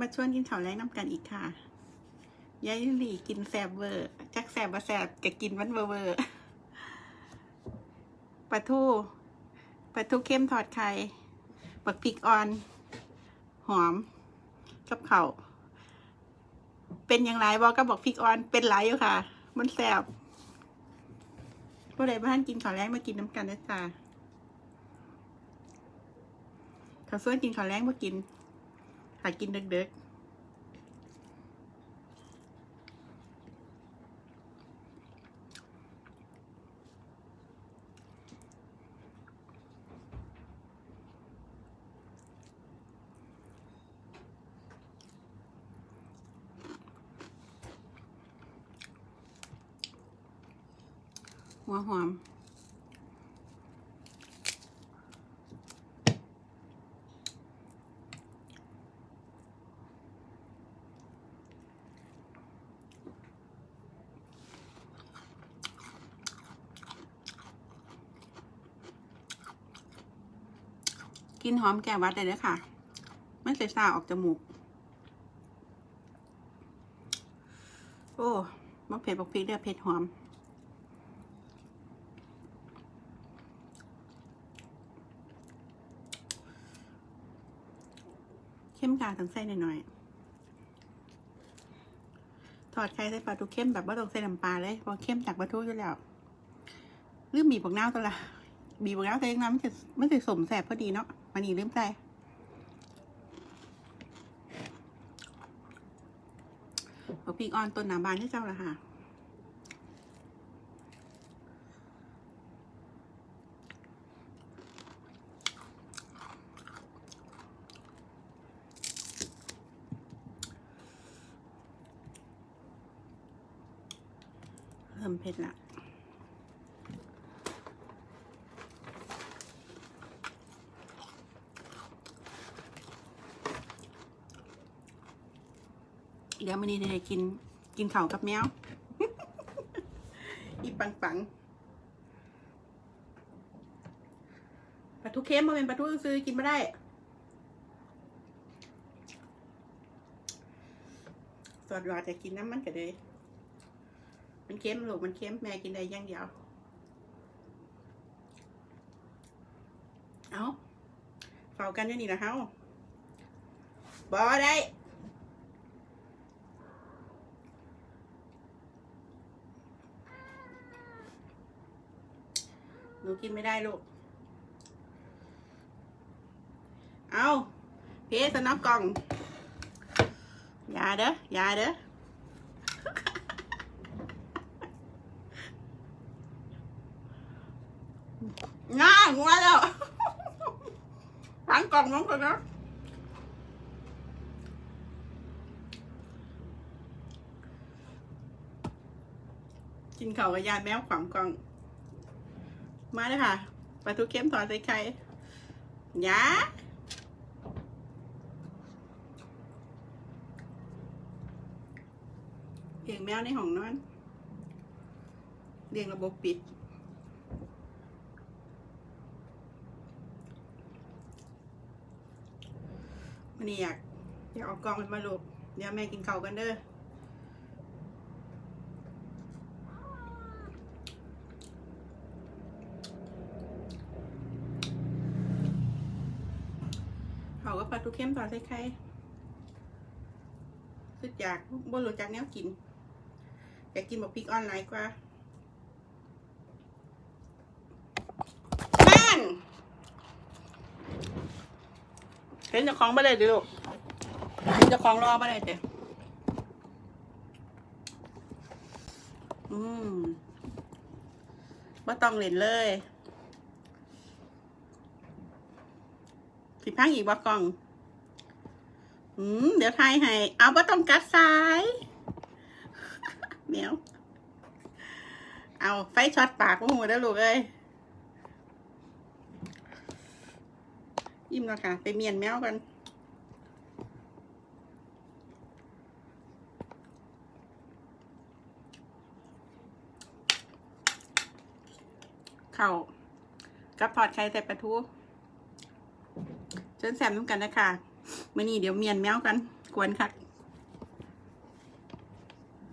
มาชวนกินข้าวแรงน้ำกันอีกค่ะยายหลีกินแซบเวอร์จักแซบมาแซบจะกินมันเวอร์เวอร์ปลาทูปลาทูเข้มทอดไข่บักพริกอ่อน หอมกับเขาวเป็นอย่างไรบอกก็บอกพริกอ่อนเป็นไรอยู่ค่ะ มันแซบผู้ใดบ้านกินข้าวแรงมากินน้ำกันนะจ๊ะข้าวส่วนกินข้าวแรงมากิน หากินเด็กๆหัวหอม กินหอมแก้วัดเลยนะค่ะไม่ใส่ซาออกจมูก โอ้มะเผ็ดบักพริกเดือเผ็ดหอม เข้มกาทั้งไส้หน่อยๆทอดไข่ใส่ปลาทูเข้มแบบว่าต้องใส่น้ำปลาเลยเพราะเข้มจากปลาทูอยู่แล้วลืมบีบบักนาวตัวละบีบบักนาวใส่น้ำมันจะมันจะสมแสบพอดีเนาะ มันนี่ลืมใจบักพริกอ่อนต้นหนาบานที่เจ้าละค่ะเริ่มเผ็ดละ เดี๋ยวมันนี้จะกินกินข้าวกับแมวอีปังปังปลาทูเค็มมาเป็นปลาทูซื้อกินไม่ได้ สอดหลอดจะกินน้ำมันก็เลย มันเค็มลูกมันเค็มแม่กินได้อย่างเดียว เอาเฝ้ากันอยู่นี่ละเฮาบอได้ หนูกินไม่ได้ลูก เอาเพสนับกล่อง อยาเด้อ อยาเด้อง่างัวแล้วพังกล่องน้องก่อนนะกินข้าวกับยาแมวขวางกล่อง มาเลยค่ะปลาทูเค็มทอดใส่ไข่ยาเลี้ยงแมวในห้องนอนเลี้ยงระบบปิดมันนี่อยากอยากเอากล่องมันมาลูกเดี๋ยวแม่กินเข้ากันเด้อ เขาก็ปลาทูเข้มตอนใส่ไข่สุดอยากบ่รู้จักแนวกิน อยากกินแบบพริกออนไลน์กว่านั่นเห็นเจ้าของมาเลยดิลูกเห็นเจ้าของรอมาเลยเจ้อืมว่าต้องเล่นเลย สิพังอีกว่ากล่อง อืม เดี๋ยวทายให้ เอาว่ต้องกัดซ้ายเดี๋ยว เอาไฟช็อตปากหัวได้ลูกเอ้ยยิ้มแล้วค่ะ ไปเมียนแมวกันเข่ากับทอดไข่ใส่ปลาทู ชิญแซมน้ำกันนะคะมื่อนี้เดี๋ยวเมียนแมวกันกกวนคัก